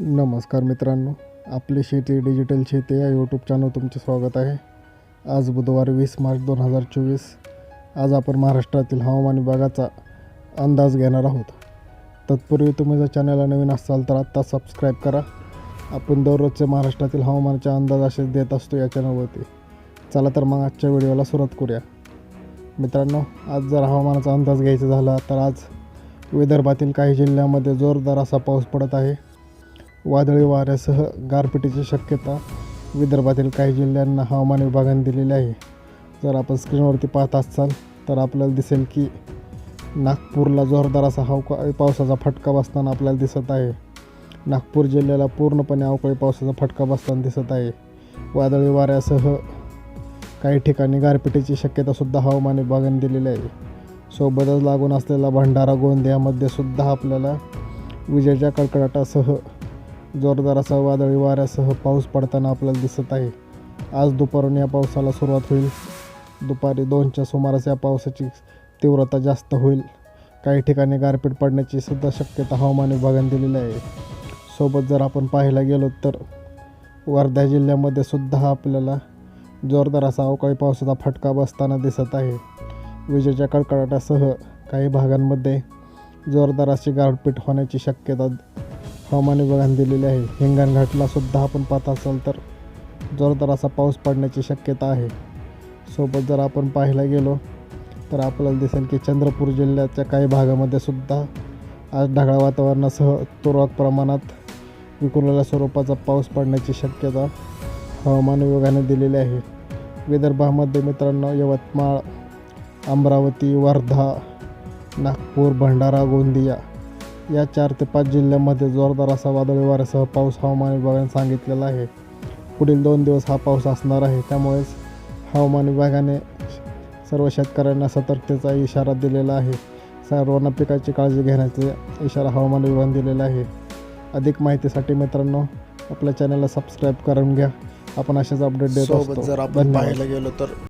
नमस्कार मित्रांनो आपली शेती डिजिटल शेती या यूट्यूब चॅनल तुमचे स्वागत आहे. आज बुधवार वीस मार्च दोन हजार चोवीस. आज आपण महाराष्ट्रातील हवामान विभागाचा अंदाज घेणार आहोत. तत्पूर्वी तुम्ही जर चॅनलला नवीन असाल तर आत्ता सबस्क्राईब करा. आपण दररोजचे महाराष्ट्रातील हवामानाचे अंदाज असेच देत असतो या चॅनलवरती चला तर मग आजच्या व्हिडिओला सुरुवात करूया. मित्रांनो आज जर हवामानाचा अंदाज घ्यायचा झाला तर आज विदर्भातील काही जिल्ह्यामध्ये जोरदार असा पाऊस पडत आहे. वादळी वाऱ्यासह गारपिटीची शक्यता. विदर्भातील काही जिल्ह्यांना हवामान विभागाने दिलेली आहे. जर आपण स्क्रीनवरती पाहत असाल तर आपल्याला दिसेल की नागपूरला जोरदार असा हवका पावसाचा फटका बसताना आपल्याला दिसत आहे. नागपूर जिल्ह्याला पूर्णपणे अवकाळी पावसाचा फटका बसताना दिसत आहे. वादळी वाऱ्यासह काही ठिकाणी गारपिटीची शक्यतासुद्धा हवामान विभागाने दिलेली आहे. सोबतच लागून असलेला भंडारा गोंदियामध्ये सुद्धा आपल्याला विजेच्या कडकडाटासह जोरदार असा वादळी वाऱ्यासह पाऊस पडताना आपल्याला दिसत आहे. आज दुपारून या पावसाला सुरुवात होईल. दुपारी दोनच्या सुमारास या पावसाची तीव्रता जास्त होईल. काही ठिकाणी गारपीट पडण्याची सुद्धा शक्यता हवामान विभागाने दिलेली आहे. सोबत जर आपण पाहायला गेलो तर वर्धा जिल्ह्यामध्ये सुद्धा आपल्याला जोरदार असा अवकाळी पावसाचा फटका बसताना दिसत आहे. विजेच्या कडकडाटासह काही भागांमध्ये जोरदार अशी गारपीट होण्याची शक्यता हवामान विभागाने दिलेली आहे. हिंगणघाटला सुद्धा आपण पाहत असाल तर जोरदार असा पाऊस पडण्याची शक्यता आहे. सोबत जर आपण पाहायला गेलो तर आपल्याला दिसेल की चंद्रपूर जिल्ह्याच्या काही भागामध्ये सुद्धा आज ढगाळ वातावरणासह तुरळक प्रमाणात विखुरलेल्या स्वरूपाचा पाऊस पडण्याची शक्यता हवामान विभागाने दिलेली आहे. विदर्भामध्ये मित्रांनो यवतमाळ अमरावती वर्धा नागपूर भंडारा गोंदिया या चार ते पाच जिल्ह्यांमध्ये जोरदार असा वादळी वाऱ्यासह पाऊस हवामान विभागाने सांगितलेला आहे. पुढील दोन दिवस हा पाऊस असणार आहे. त्यामुळेच हवामान विभागाने सर्व शेतकऱ्यांना सतर्कतेचा इशारा दिलेला आहे. सर्वांना पिकाची काळजी घेण्याचा इशारा हवामान विभागाने दिलेला आहे. अधिक माहितीसाठी मित्रांनो आपल्या चॅनलला सबस्क्राईब करून घ्या. आपण अशाच अपडेट देत जर आपण. पाहायला गेलो तर